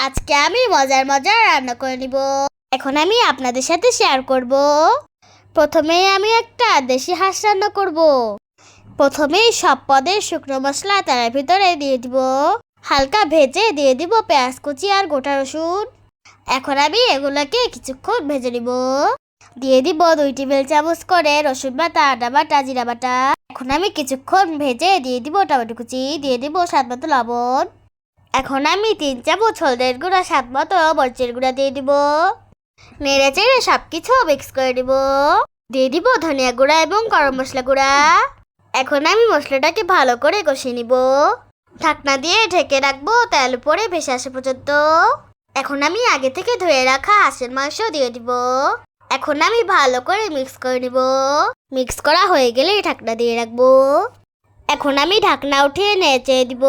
আজকে আমি মজার মজার রান্না করে নিব। এখন আমি আপনাদের সাথে শেয়ার করব। প্রথমে আমি একটা দেশি হাঁস রান্না করব। প্রথমেই সব পদের শুকনো মশলা তার ভিতরে দিয়ে দিব। হালকা ভেজে দিয়ে দিব পেঁয়াজ কুচি আর গোটা রসুন। এখন আমি এগুলোকে কিছুক্ষণ ভেজে নিব। দিয়ে দিব দুই টেবিল চামচ করে রসুন বাটা, আদা বাটা, জিরা বাটা। এখন আমি কিছুক্ষণ ভেজে দিয়ে দিব টমেটো কুচি। দিয়ে দিব স্বাদ মতো লবণ। এখন আমি তিন চামচ হলদের গুঁড়া, স্বাদ মতো মরিচের গুঁড়া দিয়ে দিব। নেড়ে চেড়ে সব কিছু মিক্স করে দিব। দিয়ে দিব ধনিয়া গুঁড়া এবং গরম মশলা গুঁড়া। এখন আমি মশলাটাকে ভালো করে কষিয়ে নিব। ঢাকনা দিয়ে ঢেকে রাখব তেল উপরে ভেসে আসা পর্যন্ত। এখন আমি আগে থেকে ধুয়ে রাখা হাঁসের মাংস দিয়ে দিব। এখন আমি ভালো করে মিক্স করে নিব। মিক্স করা হয়ে গেলে ঢাকনা দিয়ে রাখব। এখন আমি ঢাকনা উঠিয়ে নেচে দিব।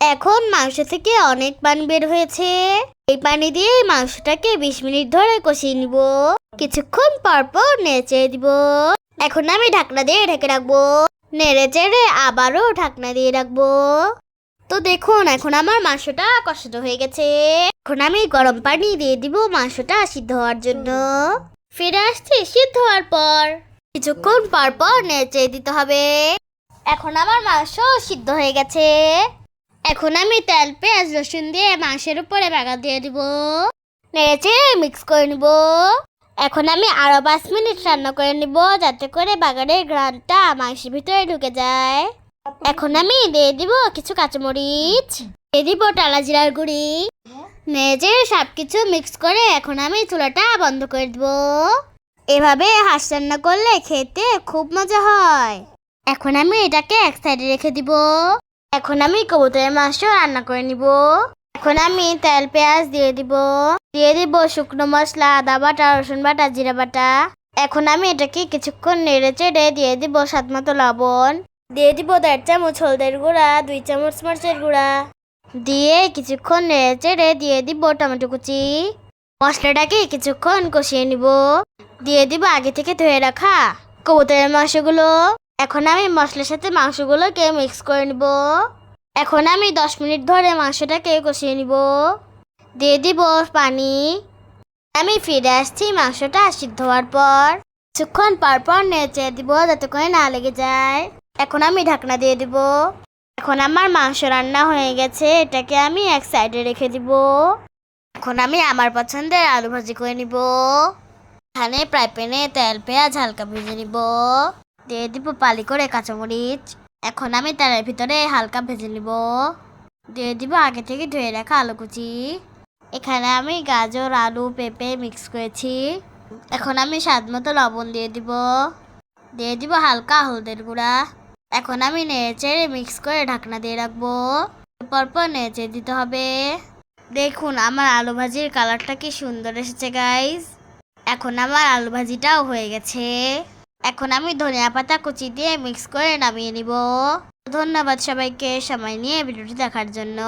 এখন মাংস থেকে অনেক পানি বের হয়েছে। এই পানি দিয়ে মাংসটাকে বিশ মিনিট ধরে কষিয়ে নিব। কিছুক্ষণ পর পর নেচে দিব। এখন আমি ঢাকনা দিয়ে ঢেকে রাখব। নেড়ে চেড়ে আবারও ঢাকনা দিয়ে রাখব। তো দেখুন, এখন আমার মাংসটা কষানো হয়ে গেছে। এখন আমি গরম পানি দিয়ে দিব মাংসটা সিদ্ধ হওয়ার জন্য। ফিরে আসছি সিদ্ধ হওয়ার পর। কিছুক্ষণ পর পর নেচে দিতে হবে। এখন আমার মাংস সিদ্ধ হয়ে গেছে। এখন আমি তেল, পেঁয়াজ, রসুন দিয়ে মাংসের উপরে বাগা দিয়ে দিব। নেড়েচে মিক্স করে নিব। এখন আমি আরও পাঁচ মিনিট রান্না করে নিব যাতে করে বাগানের গ্রানটা মাংসের ভিতরে ঢুকে যায়। এখন আমি দিয়ে দিব কিছু কাঁচামরিচ, দিয়ে দিব টালা জিরার গুঁড়ি। নেড়েচে সব কিছু মিক্স করে এখন আমি চুলাটা বন্ধ করে দিব। এভাবে হাঁস রান্না করলে খেতে খুব মজা হয়। এখন আমি এটাকে এক সাইডে রেখে দিব। এখন আমি কবুতরের মাংস রান্না করে নিব। এখন আমি তেল, পেঁয়াজ দিয়ে দিব। দিয়ে দিব শুকনো মশলা, আদা বাটা, রসুন বাটা, জিরা বাটা। এখন আমি এটাকে কিছুক্ষণ নেড়ে চেড়ে দিয়ে দিব স্বাদ মতো লবণ। দিয়ে দিব দেড় চামচ হলদের গুঁড়া, দুই চামচ মরিচের গুঁড়া। দিয়ে কিছুক্ষণ নেড়ে চেড়ে দিয়ে দিব টমেটো কুচি। মশলাটাকে কিছুক্ষণ কষিয়ে নিব। দিয়ে দিব আগে থেকে ধুয়ে রাখা কবুতরের মাংসগুলো। এখন আমি মশলার সাথে মাংসগুলোকে মিক্স করে নিব। এখন আমি দশ মিনিট ধরে মাংসটাকে কষিয়ে নিব। দিয়ে দিব পানি। আমি ফিরে আসছি মাংসটা সিদ্ধ হওয়ার পর। কিছুক্ষণ পর পর নেচে দিব যাতে করে না লেগে যায়। এখন আমি ঢাকনা দিয়ে দিব। এখন আমার মাংস রান্না হয়ে গেছে, এটাকে আমি এক সাইডে রেখে দিব। এখন আমি আমার পছন্দের আলু ভাজি করে নিব। এখানে প্রায় প্যানে তেল, পেঁয়াজ হালকা ভেজে নিব। দিয়ে দিব পালি করে কাঁচামরিচ। এখন আমি তেলের ভিতরে হালকা ভেজে নিব। দিয়ে দিব আগে থেকে ধুয়ে রাখা আলু কুচি। এখানে আমি গাজর, আলু, পেঁপে মিক্স করেছি। এখন আমি স্বাদ মতো লবণ দিয়ে দিব। দিয়ে দিব হালকা হলদের গুঁড়া। এখন আমি নেড়ে মিক্স করে ঢাকনা দিয়ে রাখব। পরপর নেড়ে দিতে হবে। দেখুন, আমার আলু ভাজির কালারটা কি সুন্দর এসেছে গাইস এখন আমার আলু ভাজিটাও হয়ে গেছে। এখন আমি ধনিয়া পাতা কুচি দিয়ে মিক্স করে নামিয়ে নিব। ধন্যবাদ সবাইকে সময় নিয়ে ভিডিওটি দেখার জন্য।